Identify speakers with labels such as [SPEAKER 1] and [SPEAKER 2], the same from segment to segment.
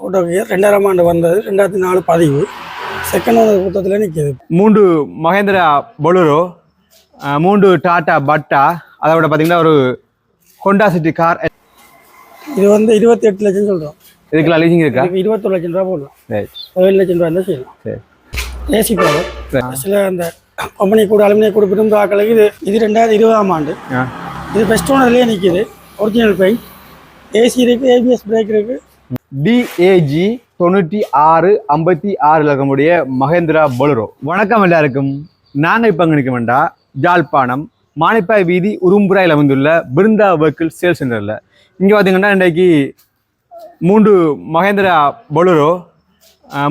[SPEAKER 1] Gear ரெண்டாயிரம் ஆண்டு வந்தது. ரெண்டாயிரத்தி நாலு பதிவு. செகண்ட் ஓனர் புத்தகத்தில் நிற்கிது
[SPEAKER 2] மூன்று மகேந்திரா பொலுரோ மூன்று டாடா பட்டா அதை விட பார்த்தீங்கன்னா ஒரு ஹோண்டா சிட்டி கார்.
[SPEAKER 1] இது வந்து இருபத்தி எட்டு லட்சம் சொல்கிறோம்
[SPEAKER 2] இதுக்கெல்லாம் லீசிங் இருக்கா?
[SPEAKER 1] இருபத்தொரு லட்சம் ரூபா போடலாம். ஏழு லட்சம் ரூபா இருந்தால் செய்யலாம்.
[SPEAKER 2] சரி.
[SPEAKER 1] ஏசி ப்ராடக்ட் சில அந்த கம்பெனி கூட அலுமினிய கூட விரும்ப ஆக்களுக்கு இது இது ரெண்டாயிரத்தி இருபதாம் ஆண்டு. இது பெஸ்ட் ஓனர்லேயே நிற்கிது ஒரிஜினல் பெயிண்ட் ஏசி இருக்குது ஏபிஎஸ் பிரேக் இருக்குது
[SPEAKER 2] டிஏஜி தொண்ணூற்றி ஆறு ஐம்பத்தி ஆறில் இருக்கக்கூடிய மகேந்திரா பொலரோ. வணக்கம் எல்லாருக்கும். நாங்கள் இப்போ அங்கே நிற்க வேண்டாம் ஜாழ்ப்பாணம் மானிப்பாய் வீதி உரும்புராயில் அமைந்துள்ள பிருந்தா வெஹிக்கிள் சேல் சென்டரில் இங்கே பார்த்தீங்கன்னா இன்றைக்கு மூன்று மகேந்திரா பொலரோ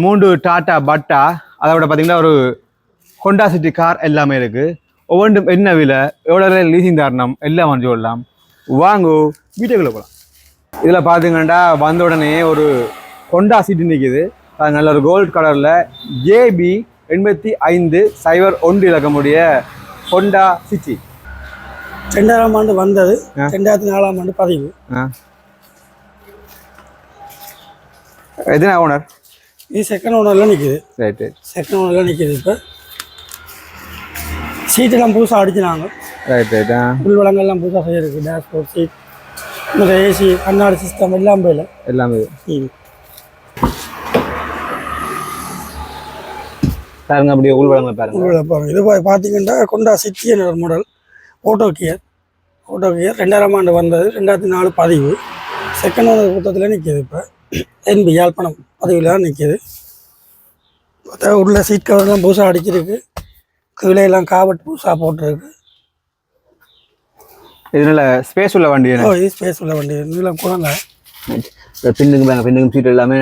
[SPEAKER 2] மூன்று டாட்டா பட்டா அதை விட பார்த்தீங்கன்னா ஒரு ஹோண்டா சிட்டி கார் எல்லாமே இருக்குது ஒவ்வொன்றும் என்ன விலை எவ்வளோ லீசிங் தாரணம் எல்லாம் வந்து சொல்லலாம் வாங்கோ வீட்டுக்குள்ளே போகலாம். இதில் பார்த்தீங்கன்னா வந்த உடனே ஒரு ஹொண்டா சீட்டு நிற்கிது அது நல்ல ஒரு கோல்ட் கலரில் ஜேபி எண்பத்தி ஐந்து சைபர் ஒன்று இலக்கமுடைய ஹொண்டா சிட்டி
[SPEAKER 1] ரெண்டாயிரம் ஆண்டு வந்தது. ரெண்டாயிரத்தி நாலாம் ஆண்டு பதிவு.
[SPEAKER 2] எதுனா ஓனர்
[SPEAKER 1] இது செகண்ட் ஓனரில் நிற்கிது
[SPEAKER 2] ரைட் ரைட்
[SPEAKER 1] செகண்ட் ஓனரில் நிற்கிது இப்போ. சீட்டெல்லாம் புதுசாக அடிச்சினாங்க
[SPEAKER 2] ரைட் ரைட் ஆ.
[SPEAKER 1] உள் வளங்கள்லாம் புதுசாக செய்யிருக்கு டேஷ்போர்ட் சீட் இந்த ஏசி கண்ணாடி சிஸ்டம் எல்லாம் போயில.
[SPEAKER 2] எல்லாமே பாருங்க அப்படியே உள்வளங்களை பாருங்க.
[SPEAKER 1] உள்ள பாருங்க. இது பார்த்தீங்கன்னா கொண்டா என்ற ஒரு model auto gear auto gear ரெண்டாயிரம் ஆண்டு வந்தது. ரெண்டாயிரத்தி நாலு பதிவு. செகண்ட் ஓனர் புத்தகத்தில் நிற்கிது இப்போ. என்பி யாழ்ப்பாணம் பதிவில் தான் நிற்கிது பார்த்தா உள்ள சீட் கவர்லாம் புதுசாக அடிச்சிருக்கு. கீழே எல்லாம் காவட் புதுசாக போட்டிருக்கு.
[SPEAKER 2] இது நல்ல ஸ்பேஸ் உள்ள வண்டி
[SPEAKER 1] ஓ இது ஸ்பேஸ் உள்ள வண்டி. நீளம் கூட
[SPEAKER 2] பின்னுக்கு பாருங்க பின்னுக்கும் சீட் எல்லாமே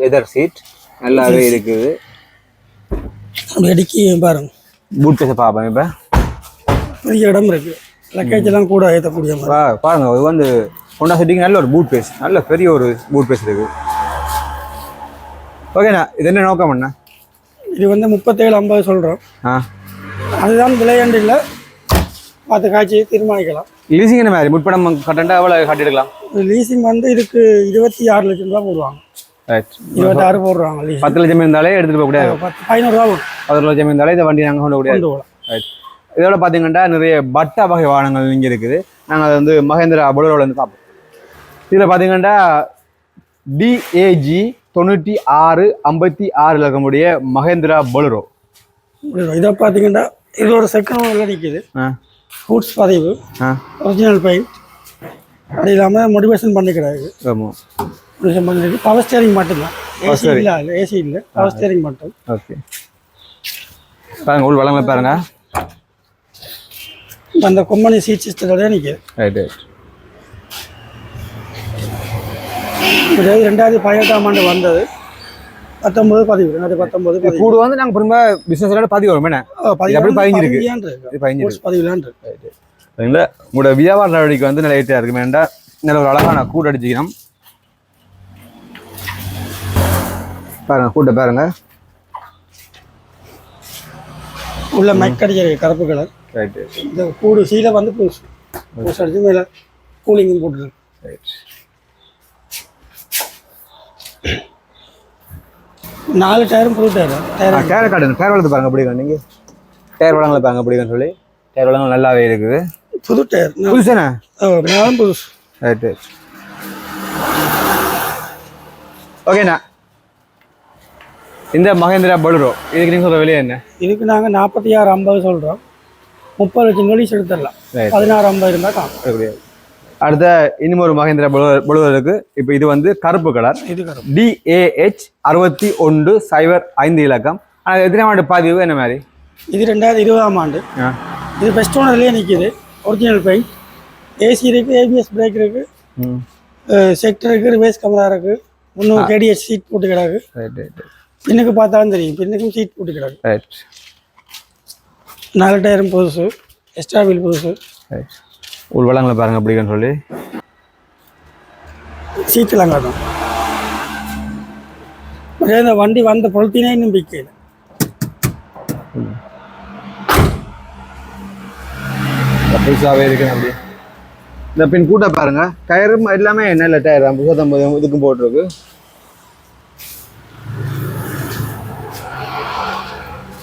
[SPEAKER 2] லெதர் சீட் நல்லாவே இருக்குது.
[SPEAKER 1] அடிக்கி பாருங்க.
[SPEAKER 2] பூட் பேச பார்ப்பேன் இப்போ.
[SPEAKER 1] பெரிய இடம் இருக்கு. லக்கேஜ் எல்லாம் கூட ஏற்றக்கூடிய
[SPEAKER 2] பாருங்க இது வந்து ஹோண்டா சிட்டிக்கு நல்ல ஒரு பூட் பேஸ் நல்ல பெரிய ஒரு பூட் பேஸ் இருக்கு ஓகேண்ணா இது என்ன நோக்கம் அண்ணா?
[SPEAKER 1] இது வந்து முப்பத்தேழு ஐம்பது சொல்கிறோம்
[SPEAKER 2] ஆ.
[SPEAKER 1] அதுதான் விளையாண்டு இல்லை. பார்த்து காய்ச்சி தீர்மானிக்கலாம்.
[SPEAKER 2] லீசிங் என்ன மாதிரி? முற்படம் கட்டண்டா எவ்வளோ கட்டிடுக்கலாம்
[SPEAKER 1] லீசிங் வந்து இதுக்கு இருபத்தி ஆறு லட்சம் ரூபா போடுவாங்க. இருபத்தாறு போடுறாங்க
[SPEAKER 2] பத்து லட்சம் இருந்தாலே எடுத்துட்டு போக முடியாது.
[SPEAKER 1] பத்து பதினோருவா வரும்
[SPEAKER 2] பதினொரு லட்சம் இருந்தாலே இந்த வண்டி நாங்கள் கொண்டு
[SPEAKER 1] போகலாம்
[SPEAKER 2] இதோட பார்த்தீங்கன்னா நிறைய பட்டா வகை வாகனங்கள் இங்கே இருக்குது. நாங்கள் அதை வந்து மகேந்திரா பொலரோல இருந்து பார்ப்போம். இதில் பார்த்தீங்கன்னா டிஏஜி தொண்ணூற்றி ஆறு ஐம்பத்தி ஆறில் இருக்கக்கூடிய மகேந்திரா பொலரோ.
[SPEAKER 1] இதை பார்த்தீங்கன்னா இது ஒரு செகண்ட் நிற்கிது
[SPEAKER 2] ஆ.
[SPEAKER 1] ஃபுட்ஸ் பதிவு ஒரிஜினல் பெயிண்ட் அது இல்லாமல் மோட்டிவேஷன் பண்ணிக்கிறாரு
[SPEAKER 2] ஆமாம்
[SPEAKER 1] மோட்டிவேஷன் பண்ணிருக்கு பவர் ஸ்டேரிங் மட்டும்தான். ஏசி. இல்லை ஏசி இல்லை. பவர் ஸ்டேரிங் மட்டும்.
[SPEAKER 2] ஓகே பாருங்க உள் வளங்களை பாருங்க.
[SPEAKER 1] அந்த கொம்பனி சீட் சிஸ்டத்தோடய நிற்கிது ரெண்டாயிரத்தி பதினெட்டாம் ஆண்டு வந்தது. பத்தொன்பது பதிவு ரெண்டாயிரத்தி பத்தொன்பது
[SPEAKER 2] கூடு வந்து நாங்கள் திரும்ப பிஸ்னஸ் பதிவு வரும் என்ன? இது அப்படியே பதிஞ்சிருக்கு. பதிஞ்சிருக்கு.
[SPEAKER 1] பதிவிலான்
[SPEAKER 2] சரிங்களா? உங்களோட வியாபார நடவடிக்கை வந்து நல்ல ஏற்றாக இருக்கு வேண்டாம் நல்ல ஒரு அழகான கூடு அடிச்சுக்கணும். பாருங்க கூட்டை பாருங்க.
[SPEAKER 1] உள்ள மைக் அடிச்சிருக்கு கருப்பு கலர்
[SPEAKER 2] ரைட்
[SPEAKER 1] இந்த கூடு சீலை வந்து புதுசு புதுசு அடிச்சு மேலே கூலிங்கும் போட்டுருக்கு.
[SPEAKER 2] ரைட்
[SPEAKER 1] நாலு டயரும் புது டயர். டயர்
[SPEAKER 2] டயர் காட்டுங்க டயர் வளர்த்து பாருங்க அப்படி நீங்க? டயர் வளங்களை பாருங்க அப்படிங்கன்னு சொல்லி. டயர் வளங்கள் நல்லாவே இருக்குது.
[SPEAKER 1] புது டயர்.
[SPEAKER 2] புதுசானே
[SPEAKER 1] நாலும் புதுசு.
[SPEAKER 2] ரைட் ரைட் ஓகேண்ணா இந்த மகேந்திரா பலுரோ இதுக்கு நீங்கள் சொல்ற விலை என்ன?
[SPEAKER 1] இதுக்கு நாங்கள் நாற்பத்தி ஆறு ஐம்பது சொல்கிறோம் முப்பது லட்சம் நோலீஸ் எடுத்துடலாம்.
[SPEAKER 2] ரைட்
[SPEAKER 1] பதினாறு ஐம்பது இருந்தால் காணும்
[SPEAKER 2] அடுத்த இன்னும் ஒரு மகேந்திரா பலுவர் இருக்கு இப்போ இது வந்து கருப்பு கலர். டிஏஹெச் அறுபத்தி ஒன்று சைபர் ஐந்து இலக்கம். ஆனால் எத்தனை ஆண்டு பதிவு? என்ன மாதிரி?
[SPEAKER 1] இது ரெண்டாயிரத்தி இருபதாம் ஆண்டு. இது பெஸ்ட் ஓனர்லேயே நிற்கிது ஒரிஜினல் பெயிண்ட் ஏசி இருக்குது ஏபிஎஸ் பிரேக் இருக்குது செக்டர் இருக்குது ரிவேஸ் கமரா இருக்குது இன்னும் கேடிஎஸ் சீட் போட்டு கிடக்கு. பின்னுக்கு பார்த்தாலும் தெரியும். பின்னுக்கும் சீட் போட்டு கிடக்கு.
[SPEAKER 2] ரைட்
[SPEAKER 1] நாலு டயரும் புதுசு. எக்ஸ்ட்ரா வீல் புதுசு.
[SPEAKER 2] உள்வளங்களை பாருங்கள் அப்படிங்கன்னு சொல்லி.
[SPEAKER 1] சீக்கிரம் காட்டும் இந்த வண்டி வந்த பொழுத்தினே நம்பிக்கையில்
[SPEAKER 2] புதுசாகவே இருக்கணும் அப்படி. இந்த பின் கூட்ட பாருங்க டயரும் எல்லாமே என்ன டயர் தான் புதுசத்தம்பது இதுக்கும் போட்டிருக்கு.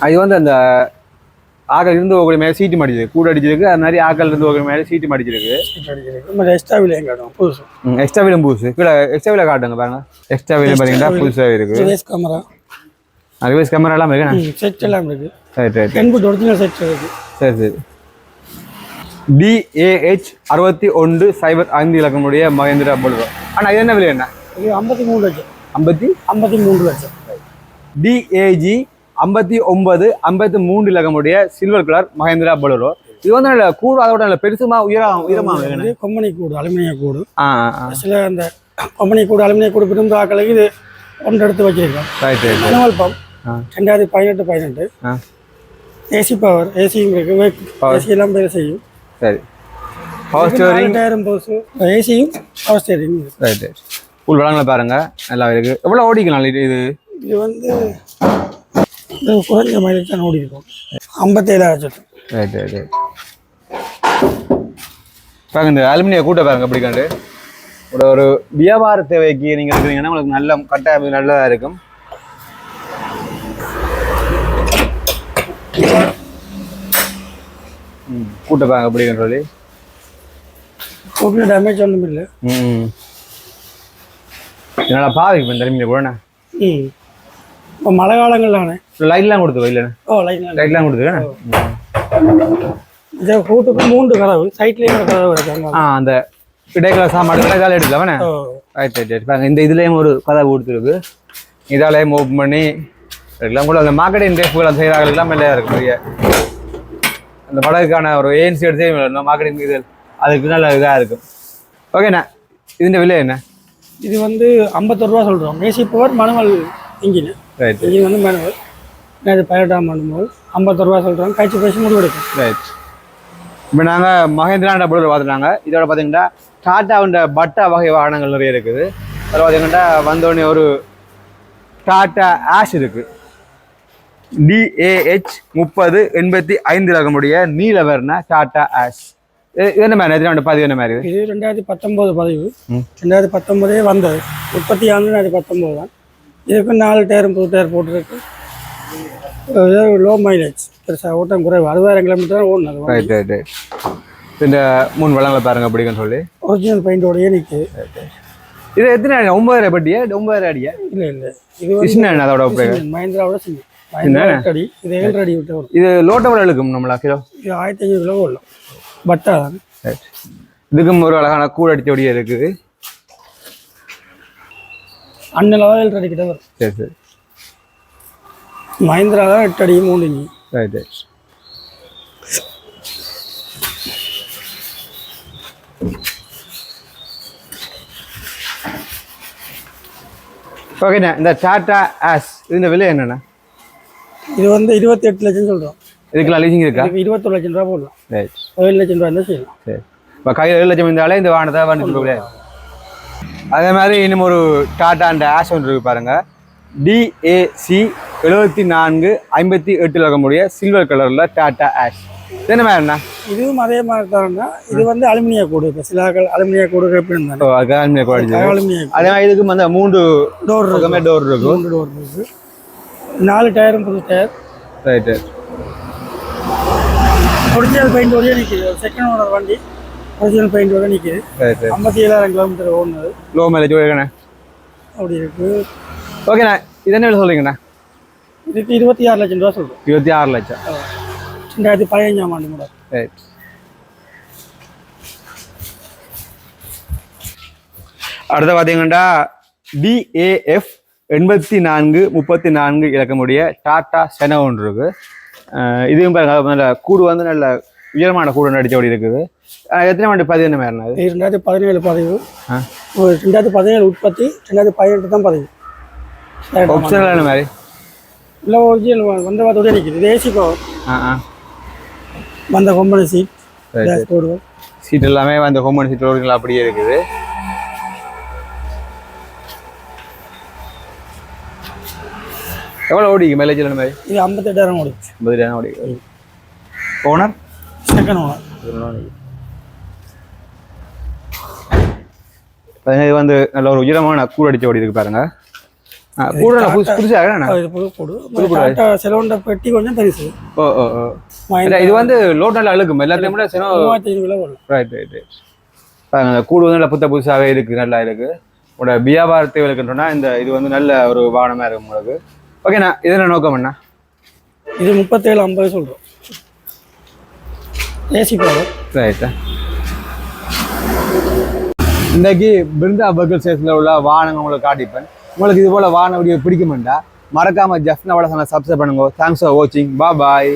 [SPEAKER 2] அது வந்து அந்த ஆக்கள் இருந்து போகக்கூடிய மேலே சீட்டு மடிச்சிருக்கு கூட அடிச்சிருக்கு. அது மாதிரி ஆக்கள் இருந்து போகிற மேலே சீட்டு மடிச்சிருக்கு.
[SPEAKER 1] எக்ஸ்ட்ரா விலையும் காட்டும் புதுசு.
[SPEAKER 2] எக்ஸ்ட்ரா வீலும் புதுசு. கீழே எக்ஸ்ட்ரா வீல காட்டுங்க பாருங்க. எக்ஸ்ட்ரா வீலும் பார்த்தீங்கன்னா புதுசாக இருக்கு.
[SPEAKER 1] கேமரா
[SPEAKER 2] ரிவர்ஸ் கேமரா எல்லாம் இருக்கு.
[SPEAKER 1] செட் எல்லாம் இருக்கு.
[SPEAKER 2] ரைட் ரைட்
[SPEAKER 1] டென் புட் ஒரிஜினல் செட் இருக்கு.
[SPEAKER 2] சரி சரி. டிஏஹெச் அறுபத்தி ஒன்று சைபர் ஐந்து இலக்கமுடைய மகேந்திரா பொழுது ஆனால் இது என்ன விலை என்ன
[SPEAKER 1] ஐம்பத்தி மூணு லட்சம்.
[SPEAKER 2] ஐம்பத்தி?
[SPEAKER 1] ஐம்பத்தி மூணு லட்சம்.
[SPEAKER 2] டிஏஜி ஐம்பத்தி ஒன்பது ஐம்பத்தி மூன்று இலக்கமுடைய சில்வர் கலர் மகேந்திரா பொலரோ. இது வந்து நல்ல கூடு அதோட நல்ல பெருசுமா உயரா உயரமா
[SPEAKER 1] இது கொம்பனி கூடு அலுமினிய கூடு. சில அந்த கொம்பனி கூடு அலுமினிய கூடு விரும்ப ஆக்களுக்கு இது ஒன்று எடுத்து வச்சிருக்கோம். Manual pump. ரெண்டாயிரத்தி பதினெட்டு பதினெட்டு. ஏசி பவர் ஏசியும் இருக்கு. ஏசி எல்லாம் வேலை செய்யும்.
[SPEAKER 2] சரி. பவர் ஸ்டோரிங்
[SPEAKER 1] ரெண்டாயிரம் போஸ் ஏசியும் பவர் ஸ்டேரிங்
[SPEAKER 2] ரைட் ரைட் உள் வளங்களை பாருங்க. நல்லா இருக்கு. எவ்வளோ ஓடிக்கலாம் இது? இது
[SPEAKER 1] வந்து குறைஞ்ச மைலேஜ் தான் ஓடி இருக்கும். ஐம்பத்தேழாயிரம்
[SPEAKER 2] ரைட் ரைட் ரைட் பாருங்க இந்த அலுமினிய கூட்ட பாருங்க எப்படி கண்டு ஒரு ஒரு வியாபார தேவைக்கு நீங்க இருக்கிறீங்கன்னா உங்களுக்கு நல்ல கட்டாயம் நல்லதா இருக்கும். கூட்ட பாருங்க எப்படி சொல்லி.
[SPEAKER 1] ஓகே டேமேஜ் ஒன்றும் இல்லை
[SPEAKER 2] ம். என்னால் பாதிக்கு இந்த அலுமினிய கூட
[SPEAKER 1] ம். இப்போ மழை காலங்கள்லானே?
[SPEAKER 2] லைட்லாம் கொடுத்து இல்லைண்ணே
[SPEAKER 1] ஓ லைட்
[SPEAKER 2] லைட்லாம் கொடுத்துக்கண்ணே
[SPEAKER 1] இதை கூட்டுக்கு மூன்று கதவு சைட்லேயும் ஒரு கதவு இருக்காங்க
[SPEAKER 2] ஆ அந்த இடைக்கல சாமான் இடைக்கால எடுக்கலாமே ரைட் ரைட் ரைட் பாருங்க இந்த இதுலேயும் ஒரு கதை கொடுத்துருக்கு. இதாலேயும் ஓப்பன் பண்ணி எல்லாம் கூட அந்த மார்க்கெட்டிங் டேஃப்கள் செய்கிறாங்க எல்லாம் நல்லா இருக்கு பெரிய. அந்த படகுக்கான ஒரு ஏன்சி எடுத்து மார்க்கெட்டிங் இது. அதுக்கு நல்ல இதாக இருக்கும் ஓகேண்ணா இதுன்ற விலை என்ன?
[SPEAKER 1] இது வந்து ஐம்பத்தொரு ரூபா சொல்கிறோம் AC power manual engine
[SPEAKER 2] right
[SPEAKER 1] engine வந்து மேனுவல் இது பதினெட்டாம் மனுவல் ஐம்பத்தொரு ரூபா சொல்கிறோம் கழிச்சு பேசி முடிவு எடுக்கும்
[SPEAKER 2] ரைட் இப்போ நாங்கள் மகேந்திராண்ட பொருள் பார்த்துட்டாங்க. இதோட பார்த்தீங்கன்னா டாட்டாவுண்ட பட்டா வகை வாகனங்கள் நிறைய இருக்குது. அதில் பார்த்தீங்கன்னா வந்தோடனே ஒரு டாட்டா ஆஷ் இருக்கு. டிஏஹெச் முப்பது எண்பத்தி ஐந்து ரகமுடைய நீல வர்ண டாட்டா ஆஷ். இது இது என்ன மாதிரி எத்தனை பதிவு என்ன மாதிரி இது?
[SPEAKER 1] இது ரெண்டாயிரத்தி பத்தொம்போது பதிவு. ரெண்டாயிரத்தி பத்தொம்போதே வந்தது. உற்பத்தி ஆண்டு ரெண்டாயிரத்தி பத்தொம்போது தான் இதுக்கு நாலு டயரும் புது டயர் போட்டிருக்கு. லோ மைலேஜ் பெருசாக ஓட்டம் குறைவு. அறுபதாயிரம் கிலோமீட்டர் ஓடினது
[SPEAKER 2] ரைட் ரைட் ரைட் இந்த மூணு வளங்களை பாருங்க அப்படிங்கன்னு சொல்லி.
[SPEAKER 1] ஒரிஜினல் பெயிண்டோடயே நிற்குது
[SPEAKER 2] இது எத்தனை அடி? ஒன்பதாயிரம் பட்டியா? ஒன்பதாயிரம் அடியா?
[SPEAKER 1] இல்லை இல்லை. இது வந்து
[SPEAKER 2] அதோட
[SPEAKER 1] மஹிந்திராவோட சின்ன. அடி இது ஏழு அடி விட்டு வரும்.
[SPEAKER 2] இது லோட்டபிள் இழுக்கும் நம்மளா கிலோ?
[SPEAKER 1] இது ஆயிரத்தி ஐநூறு கிலோ ஓடலாம் பட்டா.
[SPEAKER 2] இதுக்கும் ஒரு அழகான கூடு அடித்தபடியே இருக்குது.
[SPEAKER 1] அண்ணன் ஏழு அடி கிட்ட வரும்
[SPEAKER 2] சரி சரி.
[SPEAKER 1] மஹிந்திரா தான் எட்டு அடி மூணு இஞ்சி
[SPEAKER 2] ரைட் ரைட் ஓகேண்ணா இந்த டாட்டா ஆஸ் இந்த விலை என்னண்ணா?
[SPEAKER 1] இது வந்து இருபத்தி எட்டு லட்சம் சொல்கிறோம்
[SPEAKER 2] இதுக்கெல்லாம் லீசிங் இருக்கா?
[SPEAKER 1] இருபத்தொரு லட்சம் ரூபா போடலாம்.
[SPEAKER 2] ரைட்
[SPEAKER 1] ஏழு லட்சம் ரூபா இருந்தால் செய்யலாம்.
[SPEAKER 2] சரி. இப்போ கையில் ஏழு லட்சம் இருந்தாலே இந்த வாகனத்தை வண்டி முடியாது. அதே மாதிரி இன்னும் ஒரு டாட்டா அந்த ஆஷ் ஒன்று இருக்கு பாருங்க. டிஏசி எழுபத்தி நான்கு ஐம்பத்தி எட்டு லகமுடைய சில்வர் கலரில் டாட்டா ஆஷ் என்ன மாதிரிண்ணா
[SPEAKER 1] இதுவும் அதே மாதிரி தான்டா இது வந்து அலுமினிய கூடு இப்போ சிலாக்கள் அலுமினிய கூடு எப்படி
[SPEAKER 2] ஓ
[SPEAKER 1] இருந்தாங்க
[SPEAKER 2] அதுக்காக குவாலிட்டி
[SPEAKER 1] அலுமினிய
[SPEAKER 2] அதே மாதிரி இதுக்கும் அந்த மூன்று
[SPEAKER 1] டோர்
[SPEAKER 2] பக்கமே டோர் இருக்கும்
[SPEAKER 1] மூணு டோர் இருக்கு. நாலு டயரும் புது டயர்
[SPEAKER 2] ரைட் ரைட்
[SPEAKER 1] ஒரிஜினல் பெயிண்டோடய நிற்கிது செகண்ட் ஓனர் வண்டி. ஒரிஜினல் பெயிண்டோட நிற்கிது ஐம்பத்தி ஏழாயிரம் கிலோமீட்டர் ஓடுனது.
[SPEAKER 2] லோ மேலேஜ் ஓகேண்ணா
[SPEAKER 1] அப்படி இருக்கு.
[SPEAKER 2] ஓகேண்ணா இது என்ன விலை சொல்றீங்கண்ணா?
[SPEAKER 1] இதுக்கு இருபத்தி ஆறு லட்சம் ரூபா சொல்கிறோம்
[SPEAKER 2] இருபத்தி ஆறு லட்சம்
[SPEAKER 1] ரெண்டாயிரத்தி பதினஞ்சாம் ஆண்டு கூட
[SPEAKER 2] ரைட் அடுத்து பார்த்தீங்கன்னா டிஏஎஃப் எண்பத்தி நான்கு முப்பத்தி நான்கு இலக்கமுடைய டாடா சென ஒன்று இருக்கு. அஹ் இதுவும் பாருங்க நல்ல கூடு வந்து நல்ல உயரமான கூடு நடிச்சபடி இருக்குது? அஹ் எத்தனை மாதிரிண்ணா அது
[SPEAKER 1] இது ரெண்டாயிரத்தி பதினேழு பதிவு. ரெண்டாயிரத்தி பதினேழு உற்பத்தி ரெண்டாயிரத்தி பதினெட்டு தான் பதிவு.
[SPEAKER 2] ஆப்ஷனலான மாதிரி?
[SPEAKER 1] இல்லை ஒரிஜினல் வந்த வாரத்தோடய நிற்கிது ஏசி பவர்
[SPEAKER 2] ஆ ஆ.
[SPEAKER 1] வந்த கொம்பனி சீட் போர்டு
[SPEAKER 2] சீட் எல்லாமே அந்த ஹோமன் சீட் ஓடுங்களா அப்படியே இருக்குது. எவ்வளோ ஓடிக்கு? மைலேஜ் இந்த மாதிரி?
[SPEAKER 1] இது ஐம்பத்தெட்டாயிரம் ஓடிச்சு.
[SPEAKER 2] ஐம்பது ஓடி ஓனர் பதினேழு வந்து நல்ல ஒரு உயரமான கூடு அடிச்ச ஓடி இருக்கு பாருங்க. கூட. புதுசாக
[SPEAKER 1] செலவுண்ட பெட்டி கொஞ்சம் பெருசு.
[SPEAKER 2] ஓ ஓ ஓ. இது வந்து லோட் நல்லா எல்லாத்தையும் விட ரைட் ரைட் ரைட் பாருங்க கூடு வந்து நல்லா புத்த புதுசாகவே இருக்கு நல்லா இருக்கு. உங்களோட வியாபார தேவைக்குன்னா இந்த இது வந்து நல்ல ஒரு வாகனமா இருக்கும் உங்களுக்கு. ஓகேண்ணா இது என்ன நோக்கம் என்ன
[SPEAKER 1] இது முப்பத்தேழு ஐம்பது சொல்கிறோம் ஏசி பவர்
[SPEAKER 2] ரைட்டா இன்னைக்கு பிருந்தா பர்கர் ஸ்டேஷனில் உள்ள வாகனங்கள் உங்களுக்கு காட்டிப்பேன். உங்களுக்கு இது போல வாகன வீடியோ பிடிக்குமெண்டா மறக்காம ஜஸ்ட் வளசனை சப்ஸ்கிரைப் பண்ணுங்க. தேங்க்ஸ் ஃபார் வாட்சிங் பா பாய்